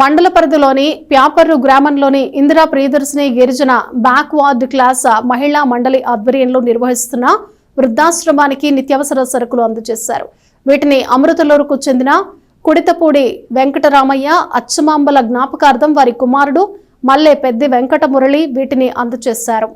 మండల పరిధిలోని ప్యాపర్రు గ్రామంలోని ఇందిరా ప్రియదర్శిని గిరిజన బ్యాక్వార్డ్ క్లాస్ మహిళా మండలి ఆధ్వర్యంలో నిర్వహిస్తున్న వృద్ధాశ్రమానికి నిత్యావసర సరుకులు అందజేశారు. వీటిని అమృతలూరుకు చెందిన కుడితపూడి వెంకటరామయ్య అచ్చమాంబల జ్ఞాపకార్థం వారి కుమారుడు మల్లె పెద్ది వెంకట మురళి వీటిని అందజేశారు.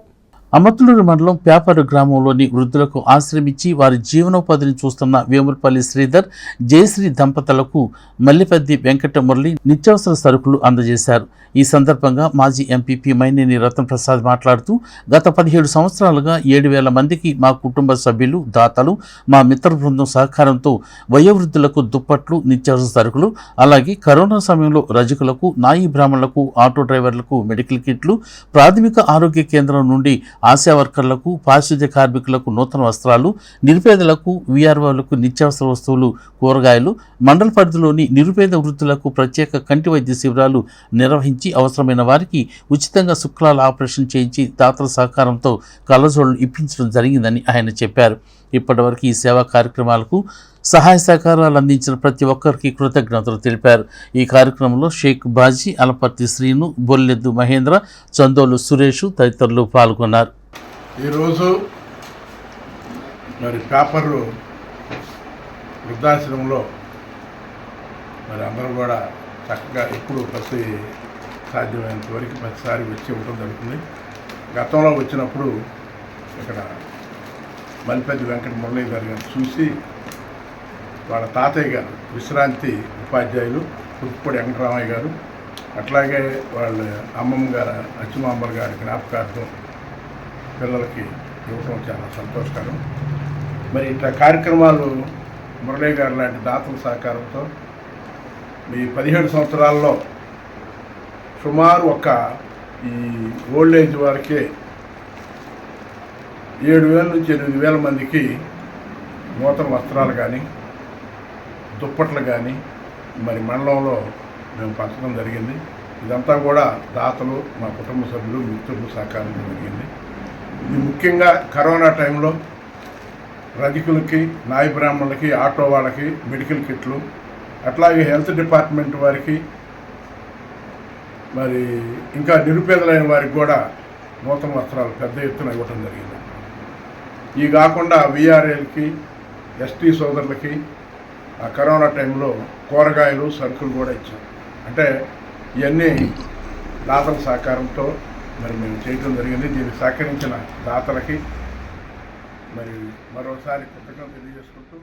అమతులూరు మండలం పేపరు గ్రామంలోని వృద్ధులకు ఆశ్రమించి వారి జీవనోపాధిని చూస్తున్న వేములపల్లి శ్రీధర్ జయశ్రీ దంపతులకు మల్లిపెద్ది వెంకట మురళి నిత్యావసర సరుకులు అందజేశారు. ఈ సందర్భంగా మాజీ ఎంపీపీ మైనేని రత్నప్రసాద్ మాట్లాడుతూ గత పదిహేడు సంవత్సరాలుగా ఏడు వేల మందికి మా కుటుంబ సభ్యులు దాతలు మా మిత్ర బృందం సహకారంతో వయోవృద్ధులకు దుప్పట్లు నిత్యావసర సరుకులు అలాగే కరోనా సమయంలో రజకులకు నాయి బ్రాహ్మణులకు ఆటో డ్రైవర్లకు మెడికల్ కిట్లు ప్రాథమిక ఆరోగ్య కేంద్రం నుండి ఆశా వర్కర్లకు పారిశుద్ధ్య కార్మికులకు నూతన వస్త్రాలు నిరుపేదలకు వీఆర్ఓలకు నిత్యావసర వస్తువులు కూరగాయలు మండల పరిధిలోని నిరుపేద వృద్ధులకు ప్రత్యేక కంటి వైద్య శిబిరాలు నిర్వహించి అవసరమైన వారికి ఉచితంగా శుక్లాల ఆపరేషన్ చేయించి దాతల సహకారంతో కళ్ళజోళ్ళు ఇప్పించడం జరిగిందని ఆయన చెప్పారు. ఇప్పటివరకు ఈ సేవా కార్యక్రమాలకు సహాయ సహకారాలు అందించిన ప్రతి ఒక్కరికి కృతజ్ఞతలు తెలిపారు. ఈ కార్యక్రమంలో షేక్ బాజీ అలపర్తి శ్రీను బొల్లెద్దు మహేంద్ర చందోలు సురేష్ తదితరులు పాల్గొన్నారు. ఈరోజు మరి పేపర్లు వృద్ధాశ్రమంలో మరి అందరూ కూడా చక్కగా ఎప్పుడు ప్రతి సాధ్యమైనంత వరకు ప్రతిసారి వచ్చి ఇవ్వడం జరుగుతుంది. గతంలో వచ్చినప్పుడు ఇక్కడ మల్లిపల్లి వెంకట మురళీధర్ గారు గారిని చూసి వాళ్ళ తాతయ్య గారు విశ్రాంతి ఉపాధ్యాయులు పుట్టుపొడి వెంకటరామయ్య గారు అట్లాగే వాళ్ళ అమ్మమ్మ గారు అచ్చుమాంబర్ గారి జ్ఞాపకార్థం పిల్లలకి ఇవ్వటం చాలా సంతోషకరం. మరి ఇట్లా కార్యక్రమాలు మురళీ గారు లాంటి దాతల సహకారంతో మీ పదిహేడు సంవత్సరాల్లో సుమారు ఒక ఈ ఓల్డ్ ఏజ్ వారికే ఏడు వేల నుంచి ఎనిమిది వేల మందికి నూతన వస్త్రాలు కానీ దుప్పట్లు కానీ మరి మండలంలో మేము పంచడం జరిగింది. ఇదంతా కూడా దాతలు మా కుటుంబ సభ్యులు మిత్రులు సహకారం జరిగింది. ముఖ్యంగా కరోనా టైంలో రధికులకి నాయ బ్రాహ్మణులకి ఆటో వాళ్ళకి మెడికల్ కిట్లు అట్లాగే హెల్త్ డిపార్ట్మెంట్ వారికి మరి ఇంకా నిరుపేదలైన వారికి కూడా నూతన వస్త్రాలు పెద్ద ఎత్తున ఇవ్వటం జరిగింది. ఇవి కాకుండా విఆర్ఏలకి ఎస్టీ సోదరులకి ఆ కరోనా టైంలో కూరగాయలు సరుకులు కూడా ఇచ్చాం. అంటే ఇవన్నీ దాతల సహకారంతో మరి మేము చేయటం జరిగింది. దీనికి సహకరించిన దాతలకి మరి మరోసారి కృతజ్ఞతలు తెలియజేసుకుంటూ